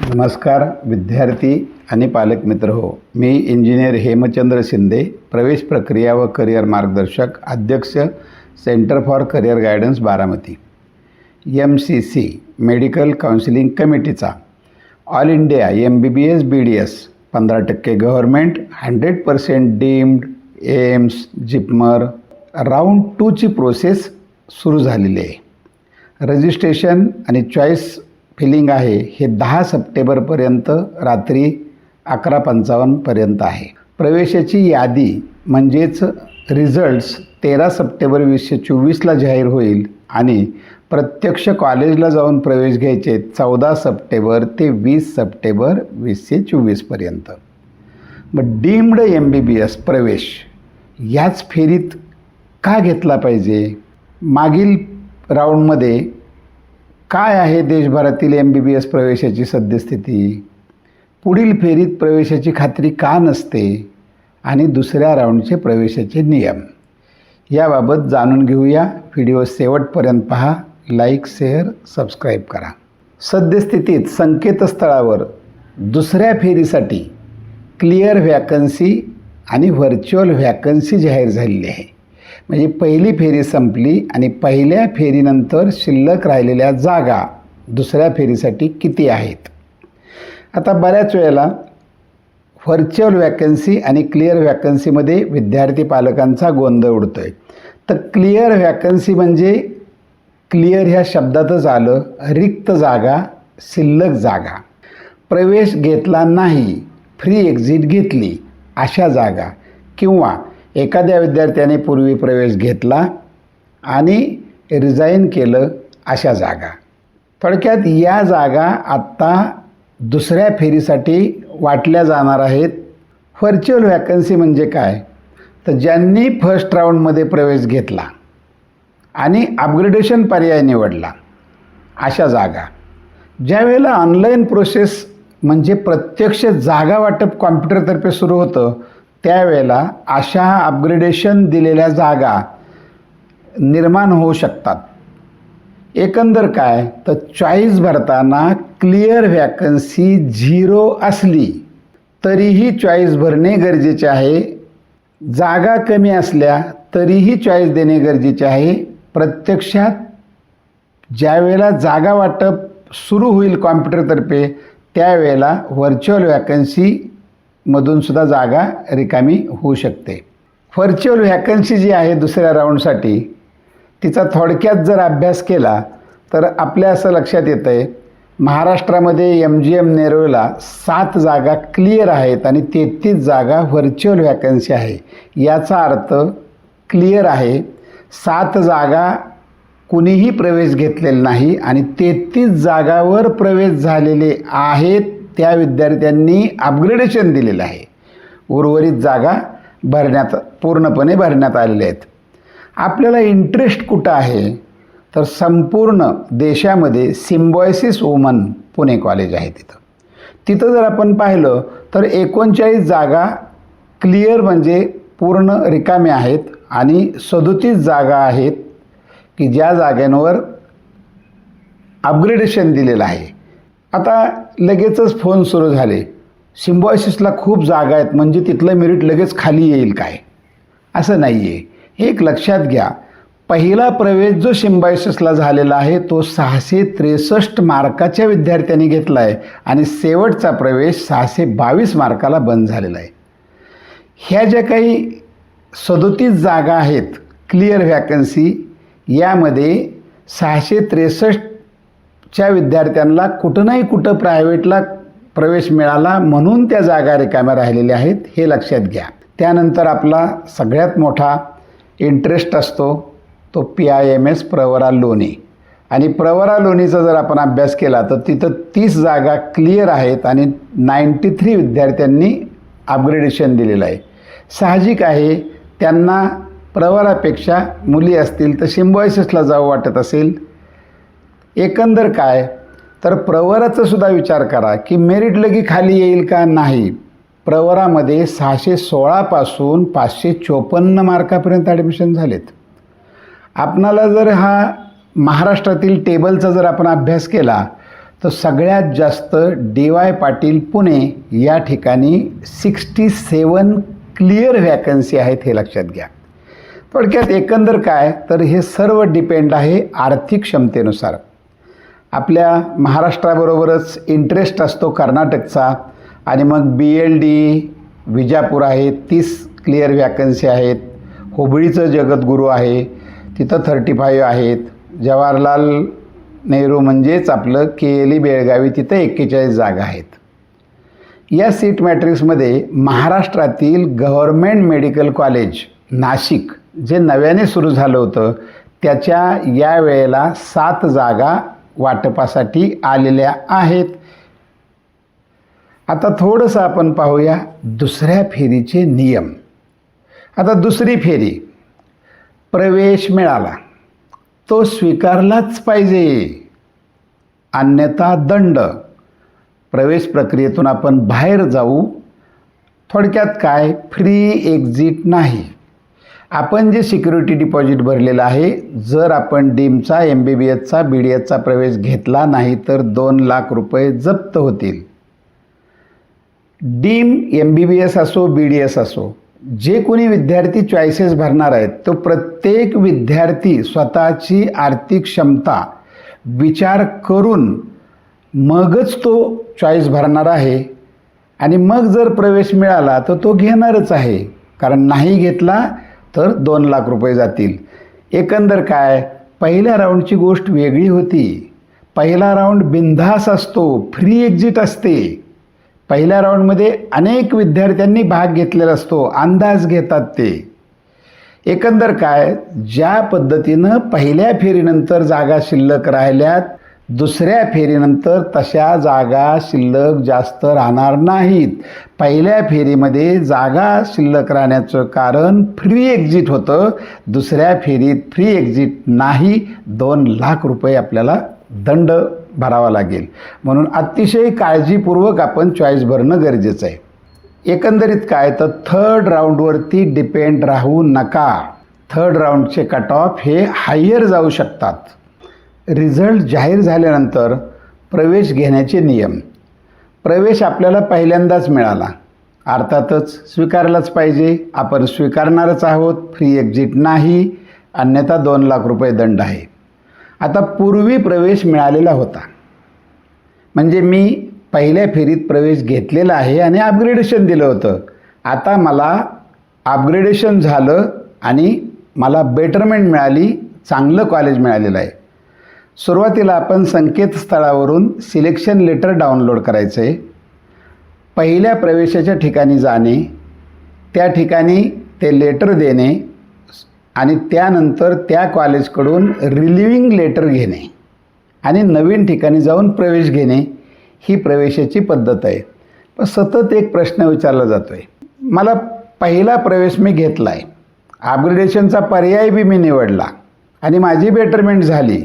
नमस्कार विद्यार्थी आणि पालक मित्र हो. मी इंजिनियर हेमचंद्र शिंदे प्रवेश प्रक्रिया व करिअर मार्गदर्शक अध्यक्ष centre for career guidance Baramati. M C C medical counselling कमिटीचा. All India M B B S B D S पंधरा टक्के government hundred percent deemed AIIMS JIPMER round टूची process सुरू झालेली आहे. रजिस्ट्रेशन आणि चॉईस फिलिंग आहे हे दहा सप्टेंबरपर्यंत रात्री अकरा पंचावन्नपर्यंत आहे. प्रवेशाची यादी म्हणजेच रिझल्ट्स तेरा सप्टेंबर वीसशे चोवीसला जाहीर होईल आणि प्रत्यक्ष कॉलेजला जाऊन प्रवेश घ्यायचे चौदा सप्टेंबर ते वीस सप्टेंबर वीसशे चोवीसपर्यंत मग deemed M B B S प्रवेश याच फेरीत का घेतला पाहिजे? मागील राऊंडमध्ये काय आहे देशभरातील एम बी बी एस प्रवेशाची सद्यस्थिती? पुढील फेरीत प्रवेशाची खात्री का नसते? आणि दुसऱ्या राऊंडचे प्रवेशाचे नियम? याबाबत जाणून घेऊया. व्हिडिओ शेवटपर्यंत पहा. लाईक शेअर सबस्क्राईब करा. सद्यस्थितीत संकेतस्थळावर दुसऱ्या फेरीसाठी क्लिअर व्हॅकन्सी आणि व्हर्च्युअल व्हॅकन्सी जाहीर झालेली आहे. म्हणजे पहिली फेरी संपली आणि पहिल्या फेरीनंतर शिल्लक राहिलेल्या जागा दुसऱ्या फेरीसाठी किती आहेत? आता बऱ्याच वेळेला व्हर्च्युअल व्हॅकन्सी आणि क्लिअर व्हॅकन्सीमध्ये विद्यार्थी पालकांचा गोंधळ उडतो आहे तर क्लिअर व्हॅकन्सी म्हणजे क्लिअर ह्या शब्दातच आलं रिक्त जागा शिल्लक जागा. प्रवेश घेतला नाही फ्री एक्झिट घेतली अशा जागा. किंवा एखाद्या विद्यार्थ्याने पूर्वी प्रवेश घेतला आणि रिझाईन केलं अशा जागा. थोडक्यात या जागा आत्ता दुसऱ्या फेरीसाठी वाटल्या जाणार आहेत. व्हर्च्युअल व्हॅकन्सी म्हणजे काय? तर ज्यांनी फर्स्ट राऊंडमध्ये प्रवेश घेतला आणि अपग्रेडेशन पर्याय निवडला अशा जागा. ज्या वेळेला ऑनलाईन प्रोसेस म्हणजे प्रत्यक्ष जागा वाटप कॉम्प्युटरतर्फे सुरू होतं त्यावेळेला अशा अपग्रेडेशन दिलेल्या जागा निर्माण होऊ शकतात. एकंदर काय? तर चॉईस भरताना क्लिअर व्हॅकन्सी झिरो असली तरीही चॉईस भरणे गरजेचे आहे. जागा कमी असल्या तरीही चॉईस देणे गरजेचे आहे. प्रत्यक्षात ज्यावेळेला जागा वाटप सुरू होईल कॉम्प्युटरतर्फे त्यावेळेला व्हर्च्युअल व्हॅकन्सी मधूनसुद्धा जागा रिकामी होऊ शकते. व्हर्च्युअल व्हॅकन्सी जी आहे दुसऱ्या राऊंडसाठी तिचा थोडक्यात जर अभ्यास केला तर आपल्या असं लक्षात येतं आहे महाराष्ट्रामध्ये एम जी एम नेरूळला सात जागा क्लिअर आहेत आणि तेहतीस जागा व्हर्च्युअल व्हॅकन्सी आहे. याचा अर्थ क्लिअर आहे सात जागा कुणीही प्रवेश घेतलेला नाही आणि तेहतीस जागावर प्रवेश झालेले आहेत त्या विद्यार्थ्यांनी अपग्रेडेशन दिलेलं आहे. उर्वरित जागा भरण्यात पूर्णपणे भरण्यात आलेल्या आहेत. आपल्याला इंटरेस्ट कुठं आहे? तर संपूर्ण देशामध्ये सिम्बॉयसिस वुमन पुणे कॉलेज आहे तिथं. तिथं जर आपण पाहिलं तर एकोणचाळीस जागा क्लिअर म्हणजे पूर्ण रिकाम्या आहेत आणि सदोतीस जागा आहेत की ज्या जागांवर अपग्रेडेशन दिलेलं आहे. आता लगेचच फोन सुरू झाले. सिम्बॉयसिसला खूप जागा आहेत म्हणजे तिथलं मेरिट लगेच खाली येईल काय? असं नाही आहे एक लक्षात घ्या. पहिला प्रवेश जो सिम्बायसिसला झालेला आहे तो सहाशे त्रेसष्ट मार्काच्या विद्यार्थ्यांनी घेतला आहे आणि शेवटचा प्रवेश सहाशे बावीस मार्काला बंद झालेला आहे. ह्या ज्या काही सदोतीस जागा आहेत क्लिअर व्हॅकन्सी यामध्ये सहाशे त्रेसष्ट च्या विद्यार्थ्यांना कुठं नाही कुठं प्रायव्हेटला प्रवेश मिळाला म्हणून त्या जागा रिकाम्या राहिलेल्या आहेत हे लक्षात घ्या. त्यानंतर आपला सगळ्यात मोठा इंटरेस्ट असतो तो P I M S Pravara Loni. आणि प्रवरा लोणीचा जर आपण अभ्यास केला तर तिथं तीस जागा क्लिअर आहेत आणि नाईंटी थ्री विद्यार्थ्यांनी अपग्रेडेशन दिलेलं आहे. साहजिक आहे त्यांना प्रवरापेक्षा मुली असतील तर सिम्बॉयसिसला जावं वाटत असेल एकंदर काय? तर प्रवराचा सुद्धा विचार करा की मेरिट लगी खाली येईल का नाही? प्रवरामध्ये सहाशे सोळापासून पाचशे चोपन्न मार्कापर्यंत ॲडमिशन झालेत. आपणाला जर हा महाराष्ट्रातील टेबलचा जर आपण अभ्यास केला तर सगळ्यात जास्त डी वाय पाटील पुणे या ठिकाणी सिक्स्टी सेवन क्लिअर व्हॅकन्सी आहेत हे लक्षात घ्या. थोडक्यात एकंदर काय? तर हे सर्व डिपेंड आहे आर्थिक क्षमतेनुसार. आपल्या महाराष्ट्राबरोबरच इंटरेस्ट असतो कर्नाटकचा. आणि मग बी एल डी विजापूर आहे तीस क्लिअर व्हॅकन्सी आहेत. हुबळीचं जगद्गुरू आहे. तिथं थर्टी फाईव्ह आहेत. जवाहरलाल नेहरू म्हणजेच आपलं के एल ई बेळगावी तिथं एक्केचाळीस जागा आहेत. या सीट मॅट्रिक्समध्ये महाराष्ट्रातील गव्हर्मेंट मेडिकल कॉलेज नाशिक जे नव्याने सुरू झालं होतं त्याच्या या वेळेला सात जागा वाटपासाठी आलेल्या आहेत. आता थोडंसं आपण पाहूया दुसऱ्या फेरीचे नियम. आता दुसरी फेरी प्रवेश मिळाला. तो स्वीकारलाच पाहिजे. अन्यथा दंड. प्रवेश प्रक्रियेतून आपण बाहेर जाऊ. थोडक्यात काय? फ्री एक्झिट नाही. आपण जे सिक्युरिटी डिपॉझिट भरलेलं आहे जर आपण डीमचा एम बी बी एसचा बी डी एसचा प्रवेश घेतला नाही तर दोन लाख रुपये जप्त होतील. Deemed M B B S असो बी डी एस असो जे कोणी विद्यार्थी चॉईसेस भरणार आहेत तो प्रत्येक विद्यार्थी स्वतःची आर्थिक क्षमता विचार करून मगच तो चॉईस भरणार आहे. आणि मग जर प्रवेश मिळाला तर तो घेणारच आहे. कारण नाही घेतला तर दोन लाख रुपये जातील. एकंदर काय? पहिल्या राऊंडची गोष्ट वेगळी होती. पहिला राऊंड बिनधास असतो फ्री एक्झिट असते. पहिल्या राऊंडमध्ये अनेक विद्यार्थ्यांनी भाग घेतलेला असतो अंदाज घेतात ते. एकंदर काय? ज्या पद्धतीनं पहिल्या फेरीनंतर जागा शिल्लक राहिल्यात दुसऱ्या फेरीनंतर तशा जागा शिल्लक जास्त राहणार नाहीत. पहिल्या फेरीमध्ये जागा शिल्लक राहण्याचं कारण फ्री एक्झिट होतं. दुसऱ्या फेरीत फ्री एक्झिट नाही. दोन लाख रुपये आपल्याला दंड भरावा लागेल. म्हणून अतिशय काळजीपूर्वक आपण चॉईस भरणं गरजेचं आहे. एकंदरीत काय? तर थर्ड राऊंडवरती डिपेंड राहू नका. थर्ड राऊंडचे कट ऑफ हे हायर जाऊ शकतात. रिझल्ट जाहीर झाल्यानंतर प्रवेश घेण्याचे नियम. प्रवेश आपल्याला पहिल्यांदाच मिळाला. अर्थातच स्वीकारलाच पाहिजे. आपण स्वीकारणारच आहोत. फ्री एक्झिट नाही. अन्यथा दोन लाख रुपये दंड आहे. आता पूर्वी प्रवेश मिळालेला होता. म्हणजे मी पहिल्या फेरीत प्रवेश घेतलेला आहे आणि अपग्रेडेशन दिलं होतं. आता मला अपग्रेडेशन झालं आणि मला बेटरमेंट मिळाली. चांगलं कॉलेज मिळालेलं आहे. सुरुवातीला आपण संकेतस्थळावरून सिलेक्शन लेटर डाउनलोड करायचं आहे पहिल्या प्रवेशाच्या ठिकाणी जाणे त्या ठिकाणी ते लेटर देणे आणि त्यानंतर त्या कॉलेजकडून रिलिव्हिंग लेटर घेणे आणि नवीन ठिकाणी जाऊन प्रवेश घेणे ही प्रवेशाची पद्धत आहे. पण सतत एक प्रश्न विचारला जातो आहे मला पहिला प्रवेश मी घेतला आहे अपग्रेडेशनचा पर्याय बी मी निवडला आणि माझी बेटरमेंट झाली.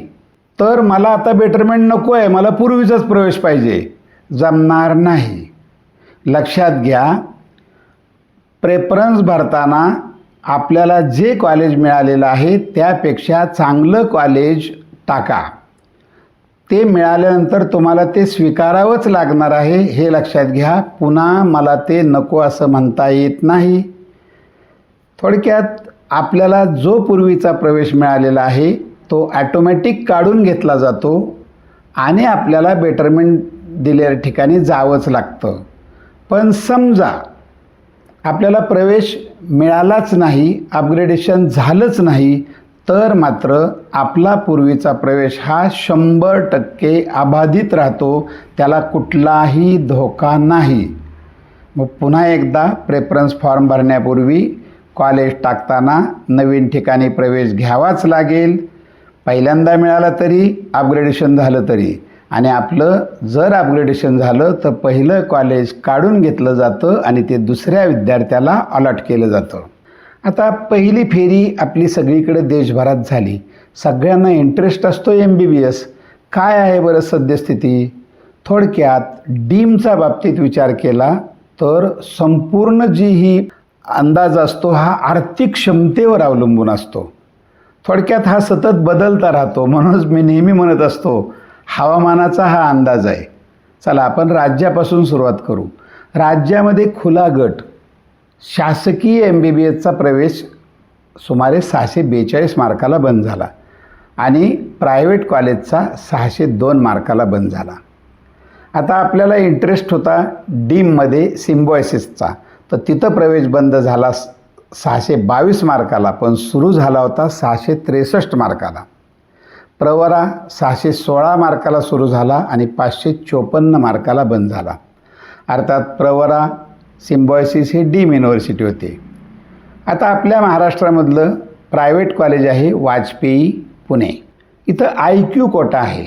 तर मला आता बेटरमेंट नको आहे मला पूर्वीचाच प्रवेश पाहिजे. जमणार नाही. लक्षात घ्या प्रेफरन्स भरताना आपल्याला जे कॉलेज मिळालेलं आहे त्यापेक्षा चांगलं कॉलेज टाका. ते मिळाल्यानंतर तुम्हाला ते स्वीकारावंच लागणार आहे हे लक्षात घ्या. पुन्हा मला ते नको असं म्हणता येत नाही. थोडक्यात आपल्याला जो पूर्वीचा प्रवेश मिळालेला आहे तो ॲटोमॅटिक काढून घेतला जातो आणि आपल्याला बेटरमेंट दिलेल्या ठिकाणी जावंच लागतं. पण समजा आपल्याला प्रवेश मिळालाच नाही अपग्रेडेशन झालंच नाही तर मात्र आपला पूर्वीचा प्रवेश हा शंभर टक्के अबाधित राहतो त्याला कुठलाही धोका नाही. मग पुन्हा एकदा प्रेफरन्स फॉर्म भरण्यापूर्वी कॉलेज टाकताना नवीन ठिकाणी प्रवेश घ्यावाच लागेल. पहिल्यांदा मिळाला तरी अपग्रेडेशन झालं तरी. आणि आपलं जर अपग्रेडेशन झालं तर पहिलं कॉलेज काढून घेतलं जातं आणि ते दुसऱ्या विद्यार्थ्याला अलॉट केलं जातं. आता पहिली फेरी आपली सगळीकडे देशभरात झाली. सगळ्यांना इंटरेस्ट असतो एम बी बी एस काय आहे बरं सद्यस्थिती? थोडक्यात डीमचा बाबतीत विचार केला तर संपूर्ण जी ही अंदाज असतो हा आर्थिक क्षमतेवर अवलंबून असतो. थोडक्यात हा सतत बदलता राहतो. म्हणूनच मी नेहमी म्हणत असतो हवामानाचा हा अंदाज आहे. चला आपण राज्यापासून सुरुवात करू. राज्यामध्ये खुला गट शासकीय एम बी बी एसचा प्रवेश सुमारे सहाशे बेचाळीस मार्काला बंद झाला आणि प्रायव्हेट कॉलेजचा सहाशे दोन मार्काला बंद झाला. आता आपल्याला इंटरेस्ट होता डीममध्ये सिम्बॉयसिसचा. तर तिथं प्रवेश बंद झाला सहाशे बावीस मार्काला पण सुरू झाला होता सहाशे त्रेसष्ट मार्काला. प्रवरा सहाशे सोळा मार्काला सुरू झाला आणि पाचशे चोपन्न मार्काला बंद झाला. अर्थात प्रवरा सिम्बॉयसिस हे डीम युनिव्हर्सिटी होते. आता आपल्या महाराष्ट्रामधलं प्रायव्हेट कॉलेज आहे वाजपेयी पुणे. इथं आय क्यू कोटा आहे.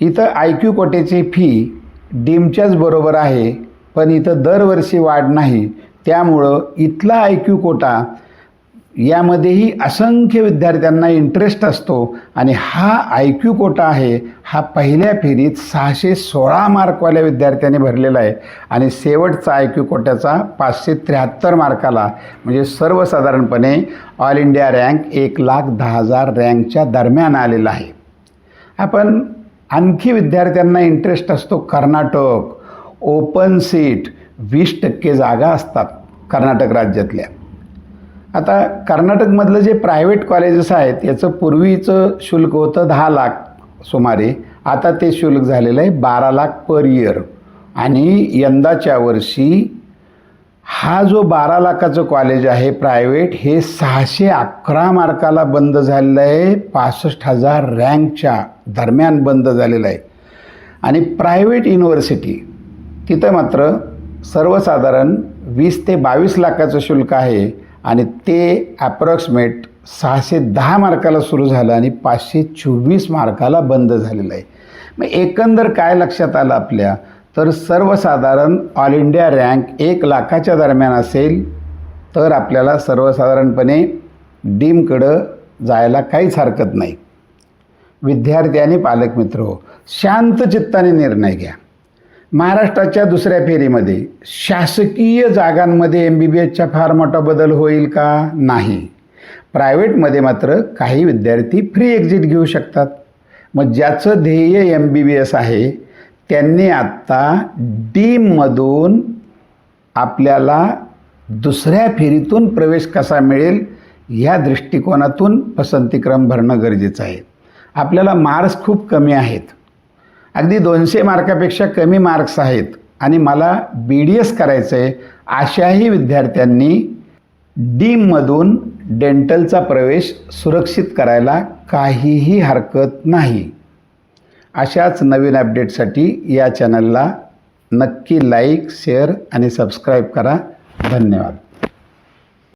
इथं आय क्यू कोटेची फी डीमच्याच बरोबर आहे पण इथं दरवर्षी वाढ नाही त्यामुळं इथला आय क्यू कोटा यामध्येही असंख्य विद्यार्थ्यांना इंटरेस्ट असतो आणि हा आय क्यू कोटा आहे हा पहिल्या फेरीत सहाशे सोळा मार्कवाल्या विद्यार्थ्यांनी भरलेला आहे आणि शेवटचा आय क्यू कोट्याचा पाचशे त्र्याहत्तर मार्काला म्हणजे सर्वसाधारणपणे ऑल इंडिया रँक एक लाख दहा हजार रँकच्या दरम्यान आलेला आहे. आपण आणखी विद्यार्थ्यांना इंटरेस्ट असतो कर्नाटक ओपन सीट वीस टक्के जागा असतात कर्नाटक राज्यातल्या. आता कर्नाटकमधलं जे प्रायव्हेट कॉलेजेस आहेत याचं पूर्वीचं शुल्क होतं दहा लाख सुमारे. आता ते शुल्क झालेलं आहे बारा लाख पर इयर आणि यंदाच्या वर्षी हा जो बारा लाखाचं कॉलेज आहे प्रायव्हेट हे सहाशे अकरा मार्काला बंद झालेलं आहे. पासष्ट हजार रँकच्या दरम्यान बंद झालेलं आहे. आणि प्रायव्हेट युनिव्हर्सिटी तिथं मात्र सर्वसाधारण वीस ते बावीस लाखाचं शुल्क आहे आणि ते ॲप्रॉक्सिमेट सहाशे दहा मार्काला सुरू झालं आणि पाचशे चोवीस मार्काला बंद झालेलं आहे. मग एकंदर काय लक्षात आलं आपल्या? तर सर्वसाधारण ऑल इंडिया रँक एक लाखाच्या दरम्यान असेल तर आपल्याला सर्वसाधारणपणे डीमकडं जायला काहीच हरकत नाही. विद्यार्थी आणि पालकमित्र हो शांत चित्ताने निर्णय घ्या. महाराष्ट्राच्या दुसऱ्या फेरीमध्ये शासकीय जागांमध्ये एम बी बी एसचा फार मोठा बदल होईल का? नाही. प्रायव्हेटमध्ये मात्र काही विद्यार्थी फ्री एक्झिट घेऊ शकतात. मग ज्याचं ध्येय एम बी बी एस आहे त्यांनी आत्ता डीममधून आपल्याला दुसऱ्या फेरीतून प्रवेश कसा मिळेल ह्या दृष्टिकोनातून पसंतीक्रम भरणं गरजेचं आहे. आपल्याला मार्क्स खूप कमी आहेत. अगदी दोनशे मार्कापेक्षा कमी मार्क्स आहेत. आणि मला बी डी एस करायचं आहे अशाही विद्यार्थ्यांनी डीममधून डेंटलचा प्रवेश सुरक्षित करायला काहीही हरकत नाही. अशाच नवीन अपडेटसाठी या चॅनलला नक्की लाईक शेअर आणि सबस्क्राईब करा. धन्यवाद.